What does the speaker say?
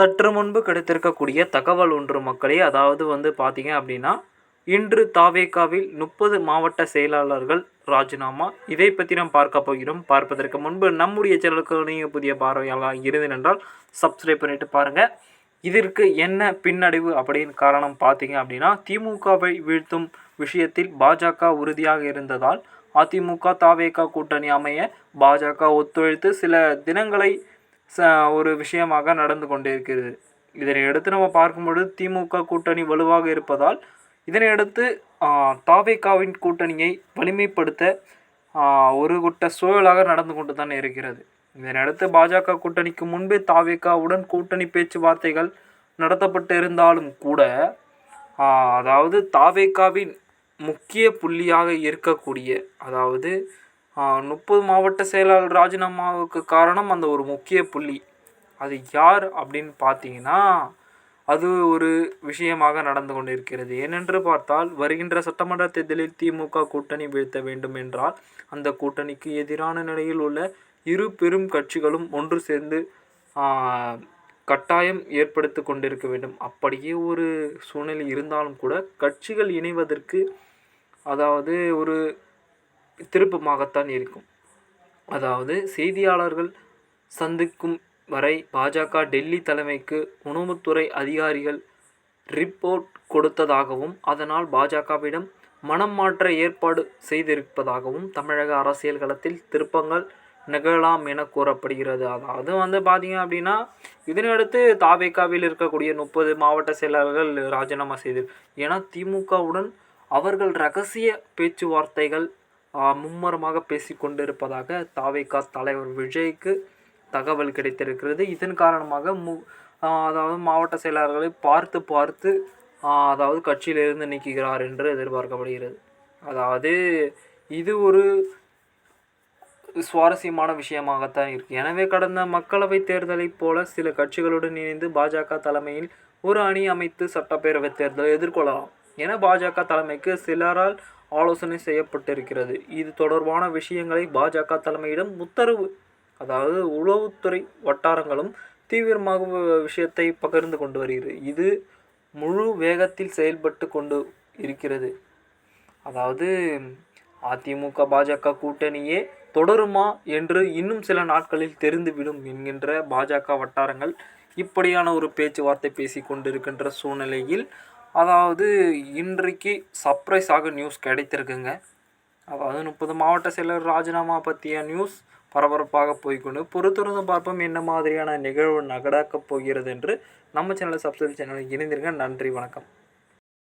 சற்று முன்பு கிடைத்திருக்கக்கூடிய தகவல் ஒன்று மக்களே அதாவது வந்து பார்த்தீங்க அப்படின்னா இன்று தாவேகாவில் முப்பது மாவட்ட செயலாளர்கள் ராஜினாமா. இதை பற்றி நாம் பார்க்க போகிறோம். பார்ப்பதற்கு முன்பு நம்முடைய சேனலுக்கு நீங்கள் புதிய பார்வையாளர் இருந்தது என்றால் சப்ஸ்கிரைப் பண்ணிட்டு பாருங்கள் இதற்கு என்ன பின்னடைவு அப்படின்னு காரணம் பார்த்தீங்க அப்படின்னா திமுகவை வீழ்த்தும் விஷயத்தில் பாஜக உறுதியாக இருந்ததால் அதிமுக தாவேகா கூட்டணி அமைய பாஜக ஒத்துழைத்து சில தினங்களை ச ஒரு விஷயமாக நடந்து கொண்டிருக்கிறது. இதனை அடுத்து நம்ம பார்க்கும்பொழுது திமுக கூட்டணி வலுவாக இருப்பதால் இதனையடுத்து தாவேகாவின் கூட்டணியை வலிமைப்படுத்த ஒரு குட்ட சூழலாக நடந்து கொண்டு தான் இருக்கிறது. இதனையடுத்து பாஜக கூட்டணிக்கு முன்பே தாவேகாவுடன் கூட்டணி பேச்சுவார்த்தைகள் நடத்தப்பட்டு இருந்தாலும் கூட அதாவது தாவேகாவின் முக்கிய புள்ளியாக இருக்கக்கூடிய அதாவது முப்பது மாவட்ட செயலாளர் ராஜினாமாவுக்கு காரணம் அந்த ஒரு முக்கிய புள்ளி. அது யார் அப்படின்னு பார்த்தீங்கன்னா அது ஒரு விஷயமாக நடந்து கொண்டிருக்கிறது. ஏனென்று பார்த்தால் வருகின்ற சட்டமன்ற தேர்தலில் திமுக கூட்டணி வீழ்த்த வேண்டும் என்றால் அந்த கூட்டணிக்கு எதிரான நிலையில் உள்ள இரு பெரும் கட்சிகளும் ஒன்று சேர்ந்து கட்டாயம் ஏற்படுத்தி கொண்டிருக்க வேண்டும். அப்படியே ஒரு சூழ்நிலை இருந்தாலும் கூட கட்சிகள் இணைவதற்கு அதாவது ஒரு திருப்பமாகத்தான் இருக்கும். அதாவது செய்தியாளர்கள் சந்திக்கும் வரை பாஜக டெல்லி தலைமைக்கு உணவுத்துறை அதிகாரிகள் ரிப்போர்ட் கொடுத்ததாகவும் அதனால் பாஜகவிடம் மனம் மாற்ற ஏற்பாடு செய்திருப்பதாகவும் தமிழக அரசியல் களத்தில் திருப்பங்கள் நிகழலாம் என கூறப்படுகிறது. அதாவது வந்து பார்த்தீங்க அப்படின்னா இதனையடுத்து தாவேக்காவில் இருக்கக்கூடிய முப்பது மாவட்ட செயலாளர்கள் ராஜினாமா செய்து ஏன்னா திமுகவுடன் அவர்கள் ரகசிய பேச்சுவார்த்தைகள் மும்முரமாக பேசிக்கொண்டிருப்பதாக தாவேகா தலைவர் விஜய்க்கு தகவல் கிடைத்திருக்கிறது. இதன் காரணமாக மு அதாவது மாவட்ட செயலாளர்களை பார்த்து பார்த்து அதாவது கட்சியிலிருந்து நீக்குகிறார் என்று எதிர்பார்க்கப்படுகிறது. அதாவது இது ஒரு சுவாரஸ்யமான விஷயமாகத்தான் இருக்குது எனவே கடந்த மக்களவைத் தேர்தலைப் போல சில கட்சிகளுடன் இணைந்து பாஜக தலைமையில் ஒரு அணி அமைத்து சட்டப்பேரவைத் தேர்தலை எதிர்கொள்ளலாம். என பாஜக தலைமைக்கு சிலரால் ஆலோசனை செய்யப்பட்டிருக்கிறது. இது தொடர்பான விஷயங்களை பாஜக தலைமையிடம் உத்தரவு அதாவது உளவுத்துறை வட்டாரங்களும் தீவிரமாக விஷயத்தை பகிர்ந்து கொண்டு வருகிறது. இது முழு வேகத்தில் செயல்பட்டு கொண்டு இருக்கிறது. அதாவது அதிமுக பாஜக கூட்டணியே தொடருமா என்று இன்னும் சில நாட்களில் தெரிந்துவிடும் என்கின்ற பாஜக வட்டாரங்கள் இப்படியான ஒரு பேச்சுவார்த்தை பேசி கொண்டிருக்கின்ற சூழ்நிலையில் அதாவது இன்றைக்கு சர்ப்ரைஸாக நியூஸ் கிடைத்திருக்குங்க. அதாவது முப்பது மாவட்ட செயலர் ராஜினாமா பற்றிய நியூஸ் பரபரப்பாக போய்க்கொண்டு பொறுத்திருந்து பார்ப்போம் என்ன மாதிரியான நிகழ்வு நகடாக்கப் போகிறது என்று நம்ம சேனலை சப்ஸ்கிரைப் சேனலில் இணைந்திருங்க. நன்றி வணக்கம்.